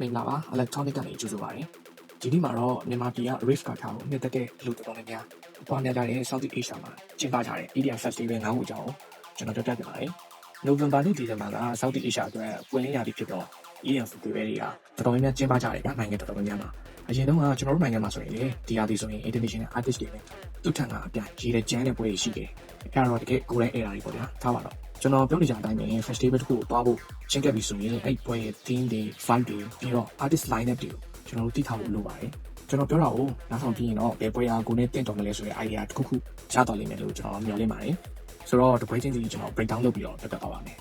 မင်္ဂလာပါ electronic ကနေကြိုဆိုပါရစေဒီနေ့မှာတော့မြန်မာပြည်က riff ကထားကိုနှစ်သက်တဲ့လူတော်တော်များများအပွားများကြတဲ့ South East Asia မှာကျင်းပကြတဲ့ EDM Festival ငါးခုအကြောင်းကိုကျွန်တော်ပြောပြပြပါမယ်နိုဝင်ဘာနဲ့ဒီဇင်ဘာက South East Asia အတွက်ပွင့်လင်းရာသီဖြစ်တော့ EDM Festival တွေကတော်တော်များများကျင်းပကြတယ်ကနိုင်ငံတော်တော်များများမှာအရင်တော့ကကျွန်တော်တို့နိုင်ငံမှာဆိုရင်လေဒီရာသီဆိုရင် international artist တွေနဲ့သူ့ထံကအပြရေးတဲ့ကျန်းတဲ့ပွဲတွေရှိတယ်အဲ့တော့တကယ်ကိုယ်တိုင် era တွေပေါ့ဗျာထားပါတော့ ကျွန်တော်ပြောနေကြတဲ့အတိုင်းပဲ festival တစ်ခုကိုတွားဖို့ချင်းကပ်ပြီးဆိုရင်အဲ့ပွဲရဲ့ theme တွေ vibe တွေပြီးတော့ artist line up တွေကိုကျွန်တော်တို့သိထားဖို့လိုပါတယ်ကျွန်တော်ပြောတာကိုနောက်ဆုံးပြီးရင်တော့ဘယ်ပွဲအားကိုနဲ့တင့်တော်မလဲဆိုတဲ့ idea တစ်ခုခုရတော်လိမ့်မယ်လို့ကျွန်တော်မျှော်လင့်ပါတယ်ဆိုတော့တပွဲချင်းစီကျွန်တော် break down လုပ်ပြီးတော့ပြတ်သွားပါမယ်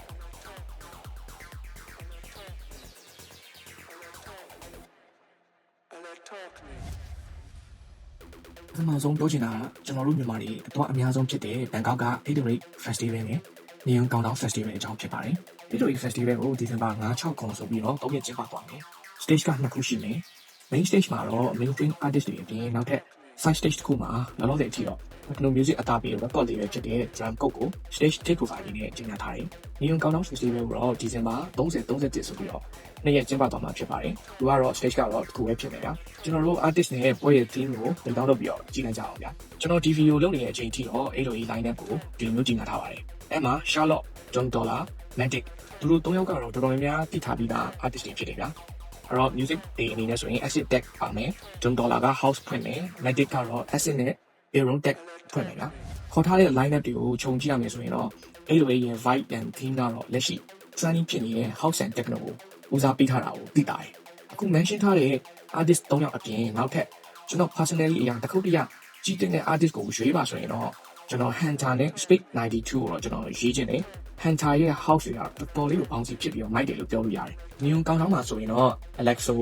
ပထမဆုံးပြောချင်တာကကျွန်တော်တို့မြန်မာတွေအတော့အများဆုံးဖြစ်တဲ့ဘန်ကောက်က Gatorade Festival နဲ့ Neon Countdown Festival အကြောင်းဖြစ်ပါတယ်။ Gatorade Festival ကိုဒီဇင်ဘာ9-6ခုဆိုပြီးတော့၃ရက်ကျင်းပသွားမယ်။ Stage ကနှစ်ခုရှိမယ်။ Main Stage မှာတော့ mainstream artist တွေအပြင်နောက်ထပ် side stage တစ်ခုမှာလောလောဆယ်အထိတော့ techno music အတားပြီး record တွေပဲဖြစ်တဲ့ drum ကုတ်ကို stage takeover အနေနဲ့ကြီးညာထားတယ်။ Neon Countdown Festival ကိုတော့ဒီဇင်ဘာ30 31ဆိုပြီးတော့နှစ်ရက်ကျင်းပသွားမှာဖြစ်ပါတယ်။သူကတော့ stage ကတော့တစ်ခုပဲဖြစ်နေတာ။ကျွန်တော်တို့ artist နဲ့ပွဲရဲ့ theme ကိုတင်တောင်းလုပ်ပြီးတော့ကြီးလိုက်ကြအောင်ဗျာ။ကျွန်တော်ဒီ video လုပ်နေတဲ့အချိန်ထိတော့အဲ့လို line up ကိုဒီလိုမျိုးကြီးညာထားပါတယ်။ အဲ့မှာ Charlotte, John Dollar, Matic သူတို့၃ယောက်ကတော့တော်တော်များများသိထားပြီးသား artist တွေဖြစ်တယ်ဗျာ။အဲ့တော့ music တွေအနေနဲ့ဆိုရင် acid deck ပါမယ်။ John Dollar က house ဖွင့်မယ်။ Matic ကတော့ acid နဲ့ Aeron deck ဖွင့်မယ်ဗျာ။ခေါ်ထားတဲ့ line up တွေကိုခြုံကြည့်ရမယ်ဆိုရင်တော့အဲ့လိုရဲ့ vibe and theme ကတော့လက်ရှိ trending ဖြစ်နေတဲ့ house and techno ကိုဦးစားပေးထားတာကိုသိတာတယ်။အခု mention ထားတဲ့ artist ၃ယောက်အပြင်နောက်ထပ်ကျွန်တော် personally အရာတစ်ခုတည်းရကြီးတဲ့ artist ကိုရွေးပါဆိုရင်တော့ ကျွန်တော် Hunter နဲ့ Speak 92ကိုတော့ကျွန်တော်ရေးခြင်းတယ် Hunter ရဲ့ house တွေကတော်တော်လေးကိုပေါင်းစီဖြစ်ပြီးတော့ mic တယ်လို့ပြောလို့ရတယ်။ Neon ကောင်းတောင်းမှာဆိုရင်တော့ Alexo,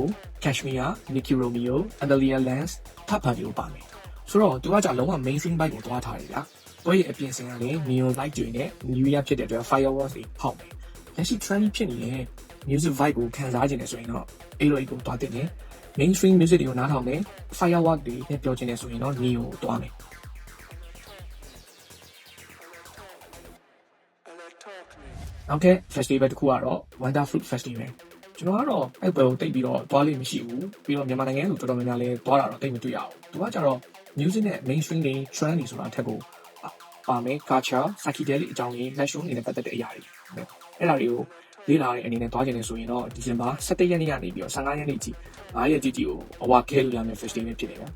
Cashmere, Nicky Romeo, Adelia Lance, Tapadi ကိုပါမယ်။ဆိုတော့သူကကြာလုံးဝ mainstream bike ကိုသွားထားတယ်ဗျာ။ပွဲရဲ့အပြင်စင်ကလည်း Neon light တွေနဲ့ New Year ဖြစ်တဲ့အတွက် fireworks တွေဖောက်မယ်။လက်ရှိ trendy ဖြစ်နေတဲ့ music vibe ကိုခံစားခြင်းနဲ့ဆိုရင်တော့အဲ့လိုအိတ်ကိုသွားတင်တယ် mainstream music တွေကိုနားထောင်မယ် firework တွေနဲ့ပြောခြင်းနဲ့ဆိုရင်တော့ neo ကိုသွားမယ် နောက်ထပ် festival တစ်ခုကတော့ Wonder Fruit Festival ကျွန်တော်ကတော့အဲ့ဘယ်ကိုတိတ်ပြီးတော့သွားလိမ့်မရှိဘူးပြီးတော့မြန်မာနိုင်ငံလူတော်တော်များများလည်းသွားတာတော့တိတ်မတွေ့ရဘူးသူကကြတော့ music နဲ့ mainstream တွေ trend တွေဆိုတာအထက်ကိုပါမယ် culture psychedelic အကြောင်းကြီး national အနေနဲ့ပတ်သက်တဲ့အရာတွေအဲ့ဒါတွေကိုလေ့လာတဲ့အနေနဲ့သွားကြတယ်ဆိုရင်တော့ဒီဇင်ဘာ17ရက်နေ့ကနေပြီးတော့15ရက်နေ့အထိ9ရက်တိတိကိုအဝါခဲလို့ရမယ် festival ဖြစ်နေတာ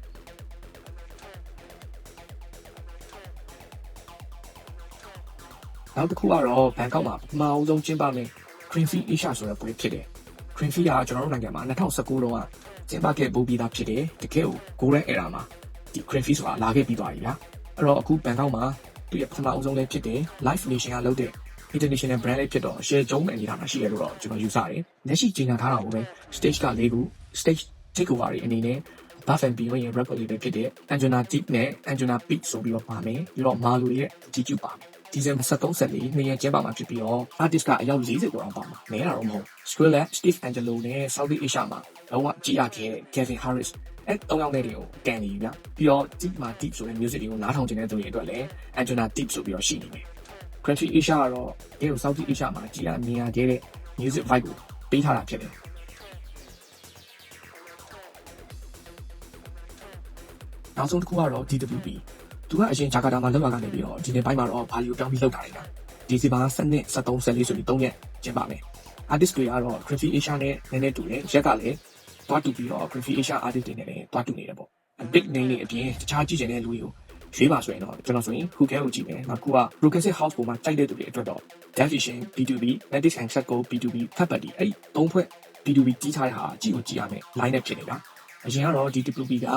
နောက်တစ်ခုကတော့ဘန်ကောက်မှာပထမအဆုံးကျင်းပမယ့် Green Fee Asia ဆိုတဲ့ပွဲဖြစ်တယ် Green Fee ကကျွန်တော်တို့နိုင်ငံမှာ2019တုန်းကကျင်းပခဲ့ပူပြီးသားဖြစ်တယ်တကယ်ကို Golden Era မှာဒီ Green Fee ဆိုတာလာခဲ့ပြီးသွားပြီဗျာအဲ့တော့အခုဘန်ကောက်မှာသူ့ရဲ့ပထမအဆုံးလည်းဖြစ်တယ် Live Nation ကလုပ်တဲ့ international brand လေးဖြစ်တော့ share ကျုံးမဲ့အနေထားမှာရှိရလို့တော့ကျွန်တော်ယူဆတယ်။လက်ရှိကြီးညာထားတာကိုပဲ stage က၄ခု stage takeover တွေအနေနဲ့ Buff and Beyond ရဲ့ record လေးပဲဖြစ်တဲ့ Anjuna Deep နဲ့ Anjuna Peak ဆိုပြီးတော့ပါမယ်။ပြီးတော့ Malu ရဲ့ GQ ပါမယ်။ ဒီဇင်ဘာ23ဆက်လေးနှစ်ရက်ကျင်းပမှာဖြစ်ပြီးတော့ artist ကအယောက်40ကျော်အောင်ပါမှာ။နဲတာတော့မဟုတ်။ Skrillex, Steve Angelo နဲ့ South Asia မှာတော့ကြည့်ရခဲ့တဲ့ Kevin Harris အဲ့၃ယောက်နဲ့တွေကိုကန်နေပြီဗျ။ပြီးတော့ Deep မှာ Deep ဆိုတဲ့ music တွေကိုနားထောင်နေတဲ့သူတွေအတွက်လည်း Anjuna Deep ဆိုပြီးတော့ရှိနေတယ်။ Country Asia ကတော့ဒီလို South Asia မှာကြည်ရမြင်ရခဲ့တဲ့ music vibe ကိုပေးထားတာဖြစ်တယ်။နောက်ဆုံးတစ်ခုကတော့ DWP သူကအရင်ဂျာကာတာမှာလောက်လာကနေပြီးတော့ဒီနေ့ပိုင်းမှာတော့ဘာလီကိုပြောင်းပြီးလောက်တာလေ။ဒီစီပါ7နှစ်73 74ဆိုပြီး3ရက်ကျင်းပမယ်။ artist တွေကတော့ Country Asia နဲ့နည်းနည်းတူတယ်။ရက်ကလည်းတွားတူပြီးတော့ Country Asia artist တွေနဲ့လည်းတွားတူနေတယ်ပေါ့။ big name တွေအပြင်တခြားကြည့်ချင်တဲ့လူတွေကိုရွေးပါဆိုရင်တော့ကျွန်တော်ဆိုရင် Who Care ကိုကြည့်မယ်။နောက်ခုက Progressive House ပေါ်မှာတိုက်တဲ့သူတွေအတွက်တော့ Deviation B2B, Matic and Setco B2B ဖတ်ပတ်ဒီအဲ့သုံးဖွဲ့ B2B ကြီးထားတဲ့ဟာကြည့်ကိုကြည့်ရမယ် line နဲ့ဖြစ်နေတာ။အရင်ကတော့ DWP က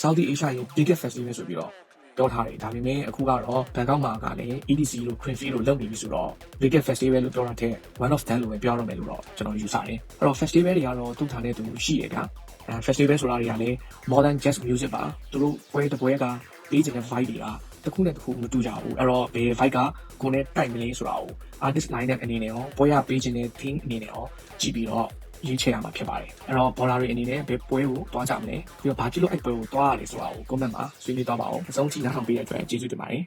Saudi Asia ရဲ့ biggest festival ဆိုပြီးတော့ ပြောထားတယ်ဒါပေမဲ့အခုကတော့ဘန်ကောက်မှာကလည်း EDC လို့ Greenfield လို့လုပ်နေပြီဆိုတော့ biggest festival လို့ပြောတာတဲ့ one of them လို့ပဲပြောရမယ်လို့တော့ကျွန်တော်ယူဆတယ်အဲ့တော့ festival တွေကတော့သူ့ဌာနဲ့သူရှိရတာအဲ festival ဆိုတာတွေကလည်း modern jazz music ပါသူတို့ပွဲတစ်ပွဲကပေးချင်တဲ့ vibe တွေကတစ်ခုနဲ့တစ်ခုမတူကြဘူးအဲ့တော့ဘယ် vibe ကကိုယ်နဲ့တိုက်မလဲဆိုတာကို artist line နဲ့အနေနဲ့ရောပွဲရပေးချင်တဲ့ theme အနေနဲ့ရောကြည့်ပြီးတော့ ရွေးချယ်ရမှာဖြစ်ပါတယ်အဲ့တော့ border တွေအနေနဲ့ဘယ်ပွဲကိုတွားကြမလဲပြီးတော့ဘာဖြစ်လို့အဲ့ပွဲကိုတွားရလဲဆိုတာကို comment မှာဆွေးနွေးတော့ပါအောင်အဆုံးထိနားထောင်ပေးတဲ့အတွက်ကျေးဇူးတင်ပါတယ်